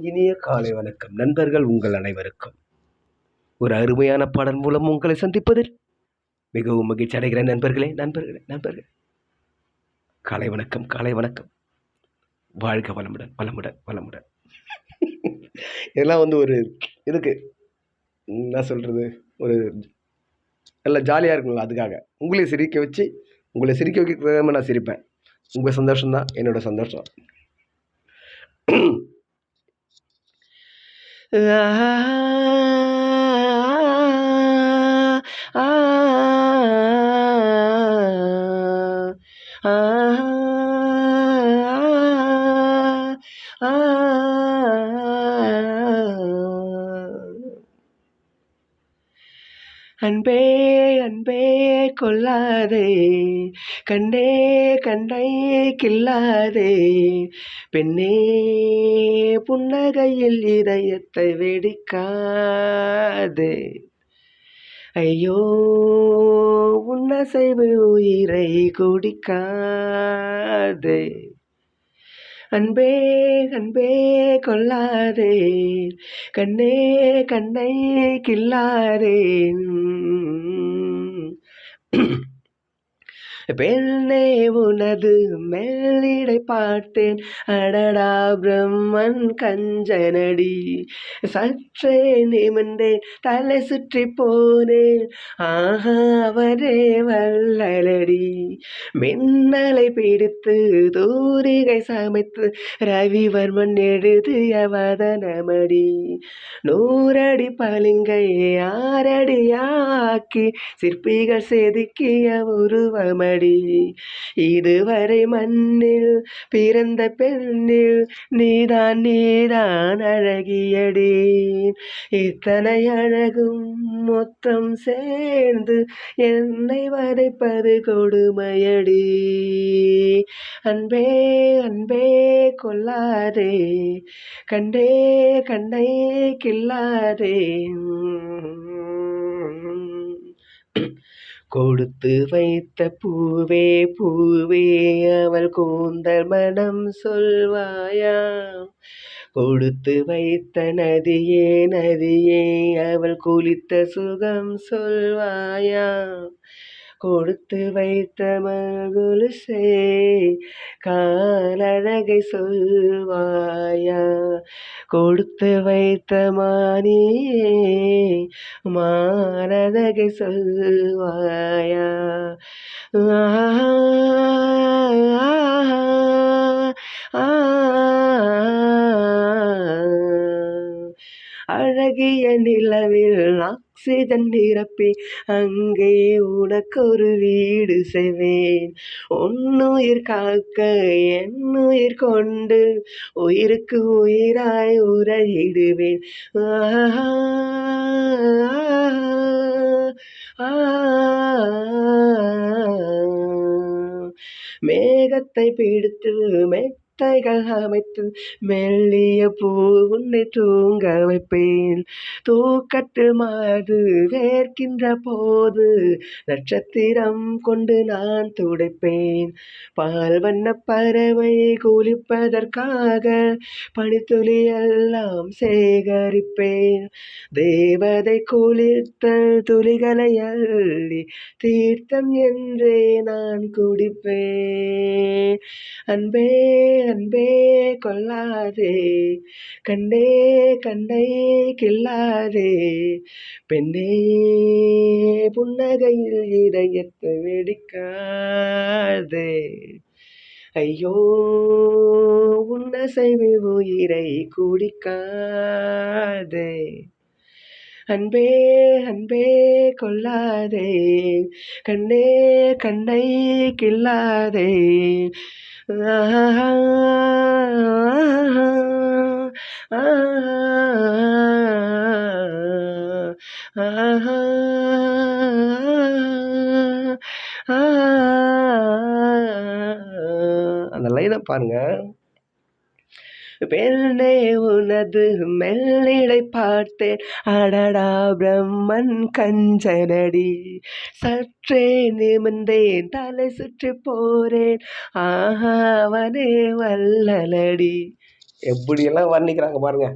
இனிய காலை வணக்கம். நண்பர்கள் உங்கள் அனைவருக்கும். ஒரு அருமையான பாடல் மூலம் உங்களை சந்திப்பதில் மிகவும் மகிழ்ச்சி அடைகிறேன். நண்பர்களே நண்பர்களே நண்பர்களே. காலை வணக்கம் காலை வணக்கம். வாழ்க வளமுடன் வளமுடன் வளமுடன். இதெல்லாம் வந்து ஒரு இதுக்கு என்ன சொல்கிறது ஒரு நல்ல ஜாலியாக இருக்குங்களா அதுக்காக. உங்களையும் சிரிக்க வச்சு உங்களை சிரிக்க வைக்க நான் சிரிப்பேன். உங்கள் சந்தோஷம்தான் என்னோடய சந்தோஷம். Ah, ah, ah, ah. அன்பே அன்பே கொல்லாதே கண்டே கண்டை கில்லாதே பெண்ணே புன்னகையில் இதயத்தை வெடிக்காதே. ஐயோ உன்னசைவு உயிரை குடிக்காதே. அன்பே அன்பே கொல்லாதே கண்ணே கண்ணை கில்லாதே பெண்ணே உனது மெல்லிடை பார்த்தேன். அடடா பிரம்மன் கஞ்சனடி சற்றே நிமிந்தேன் தலை சுற்றி போனேன். ஆஹா அவரே வல்லலடி மின்னலை பிடித்து தூரிகை சமைத்து ரவிவர்மன் எழுதிய வதனமடி நூறடி பளிங்கை ஆறடியாக்கி சிற்பிகள் செதுக்கிய உருவமடி இதுவரை மண்ணில் பிறந்த பெண்ணில் நீதான் நீதான் அழகியடி. இத்தனை அழகும் மொத்தம் சேர்ந்து என்னை வதைப்பது கொடுமையடி. அன்பே அன்பே கொல்லாதே கண்டே கண்ணை கில்லாதே கொடுத்து வைத்த பூவே பூவே அவள் கூந்தல் மனம் சொல்வாயா? கொடுத்து வைத்த நதியே நதியே அவள் குளித்த சுகம் சொல்வாயா? கொடுத்து வைத்த மகுலுசே காலழகை சொல்வாயா? கொடுத்து வைத்த மானியே மானழகை சொல்வாயா? அழகிய நிலவில் ஆக்சிஜன் நிரப்பி அங்கே உனக்கொரு வீடு செய்வேன் உன்னுயிர் காக்க என்னுயிர் கொண்டு உயிருக்கு உயிராய் உரையிடுவேன் ஆஹா மேகத்தை பிடித்து மே மெத்தைகள் அமைத்து மெல்லிய பூ உன்னை தூங்க வைப்பேன். தூக்கத்தில் மாது வேர்க்கின்ற போது நட்சத்திரம் கொண்டு நான் துடைப்பேன். பால் வண்ண பறவை குளிப்பதற்காக பனித்துளி எல்லாம் சேகரிப்பேன். தேவதை குளித்த துளிகளை அள்ளி தீர்த்தம் என்றே நான் குடிப்பேன். அன்பே அன்பே கொள்ளாதே. கண்டே கண்டை கில்லாதே பெண்ணே புன்னகையில் இதயத்தை வெடிக்காதே. ஐயோ உன்னசைவு உயிரை குடிக்காதே. அன்பே அன்பே கொள்ளாதே. கண்ணே கண்ணை கில்லாதே அந்த லைனை பாருங்க. பெண்ணே உனது மெல்லிடை பார்த்தேன். அடடா பிரம்மன் கஞ்சனடி. சற்றே நிமிர்ந்தேன் தலை சுற்றி போறேன். ஆஹாவனே வல்லலடி எப்படியெல்லாம் வர்ணிக்கிறாங்க பாருங்க.